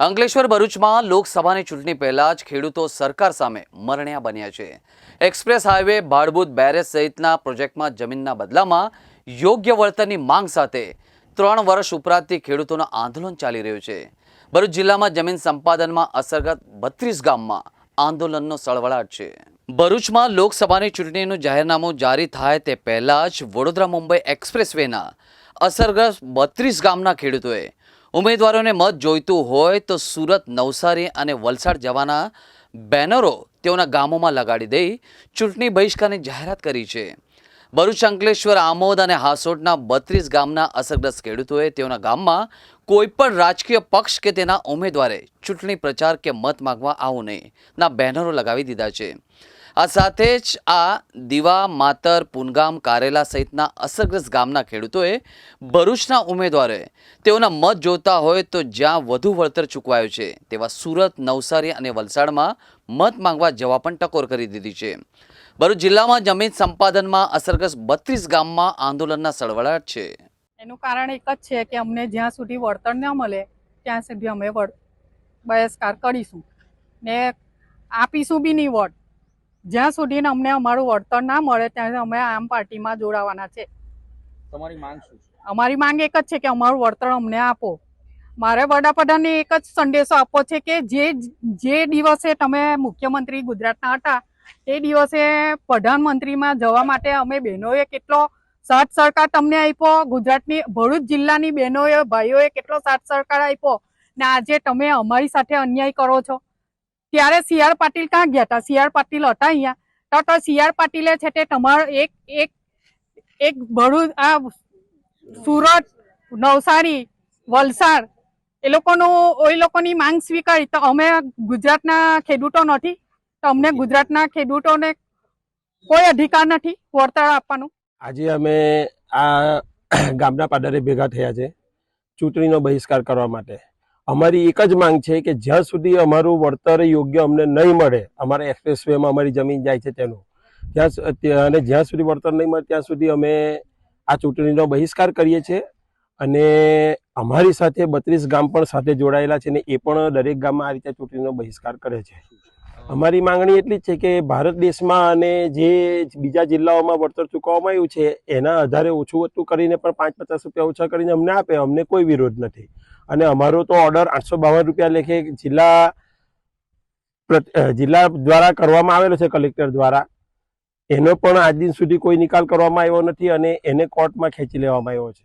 અંકલેશ્વર ભરૂચમાં લોકસભાની ચૂંટણી પહેલા જ ખેડૂતો સરકાર સામે મરણ્યા બન્યા છે. એક્સપ્રેસ હાઈવે ભાડભૂત બેરેજ સહિતના પ્રોજેક્ટમાં જમીનના બદલામાં યોગ્ય વળતરની માંગ સાથે ત્રણ વર્ષ ઉપરાંતથી ખેડૂતોનું આંદોલન ચાલી રહ્યું છે. ભરૂચ જિલ્લામાં જમીન સંપાદનમાં અસરગ્રસ્ત બત્રીસ ગામમાં આંદોલનનો સળવળાટ છે. ભરૂચમાં લોકસભાની ચૂંટણીનું જાહેરનામું જારી થાય તે પહેલાં જ વડોદરા મુંબઈ એક્સપ્રેસવેના અસરગ્રસ્ત બત્રીસ ગામના ખેડૂતોએ ઉમેદવારોને મત જોઈતું હોય તો સુરત, નવસારી અને વલસાડ જવાના બેનરો તેઓના ગામોમાં લગાડી દઈ ચૂંટણી બહિષ્કારની જાહેરાત કરી છે. ભરૂચ, અંકલેશ્વર, આમોદ અને હાસોટના બત્રીસ ગામના અસરગ્રસ્ત ખેડૂતોએ તેઓના ગામમાં કોઈપણ રાજકીય પક્ષ કે તેના ઉમેદવારે ચૂંટણી પ્રચાર કે મત માગવા આવું નહીં. ના બેનરો લગાવી દીધા છે. આ સાથે જ આ દીવા, માતર, પુનગામ, કારેલા સહિતના અસરગ્રસ્ત ગામના ખેડૂતોએ ભરૂચના ઉમેદવારોએ તેઓના મત જોતા હોય તો જ્યાં વધુ વળતર ચૂકવાયું છે, તેવા સુરત, નવસારી અને વલસાડમાં મત માંગવા જવા પણ ટકોર કરી દીધી છે. ભરૂચ જિલ્લામાં જમીન સંપાદનમાં અસરગ્રસ્ત બત્રીસ ગામમાં આંદોલનના સળવળાટ છે. એનું કારણ એક જ છે કે અમને જ્યાં સુધી વળતર ન મળે, ત્યાં સુધી અમે બહિષ્કાર કરીશું. ને આપીશું બી નહીં વોટ જ્યાં સુધી અમને અમારું વળતર ના મળે ત્યાં અમે આમ પાર્ટીમાં જોડાવાના છે. તમારી માંગ શું છે? અમારી માંગ એક જ છે કે અમારું વળતર અમને આપો. મારે વડાપ્રધાનને એક જ સંદેશો આપવો છે કે જે જે દિવસે તમે મુખ્યમંત્રી ગુજરાતના હતા તે દિવસે પ્રધાનમંત્રીમાં જવા માટે અમે બહેનોએ કેટલો સાથ સરકાર તમને આપ્યો? ગુજરાતની ભરૂચ જિલ્લાની બહેનોએ ભાઈઓએ કેટલો સાથ સરકાર આપ્યો? ને આજે તમે અમારી સાથે અન્યાય કરો છો? ત્યારે સી આર પાટીલ ક્યાં ગયા હતા સી પાટીલ હતા અહીંયા. તો તો સી આર પાટીલે છે તે તમારો એક એક એક ભરૂચ, આ સુરત, નવસારી, વલસાડ, એ લોકોનું, એ લોકોની માંગ સ્વીકારી. તો અમે ગુજરાતના ખેડૂતો નથી. તો અમને ગુજરાતના ખેડૂતોને કોઈ અધિકાર નથી વળતર આપવાનું. આજે અમે આ ગામના પાદરે ભેગા થયા છે. ચૂંટણીનો બહિષ્કાર કરવા માટે. અમારી એક જ માંગ છે કે જ્યાં સુધી અમારું વળતર યોગ્ય અમને નહીં મળે, અમારા એક્સપ્રેસ વેમાં અમારી જમીન જાય છે તેનું. ત્યાં- અને જ્યાં સુધી વળતર નહીં મળે, ત્યાં સુધી અમે આ ચૂંટણીનો બહિષ્કાર કરીએ છીએ. અને અમારી સાથે બત્રીસ ગામ પણ સાથે જોડાયેલા છે ને એ પણ દરેક ગામમાં આ રીતે ચૂંટણીનો બહિષ્કાર કરે છે. અમારી માંગણી એટલી જ છે કે ભારત દેશમાં અને જે બીજા જિલ્લાઓમાં વળતર ચૂકવવામાં આવ્યું છે, એના આધારે ઓછું ઓછું કરીને પણ પાંચ પચાસ રૂપિયા ઓછા કરીને અમને આપે, અમને કોઈ વિરોધ નથી. અને અમારો તો ઓર્ડર આઠસો બાવન રૂપિયા લેખે જિલ્લા જિલ્લા દ્વારા કરવામાં આવેલો છે કલેક્ટર દ્વારા. એનો પણ આજ દિન સુધી કોઈ નિકાલ કરવામાં આવ્યો નથી અને એને કોર્ટમાં ખેંચી લેવામાં આવ્યો છે.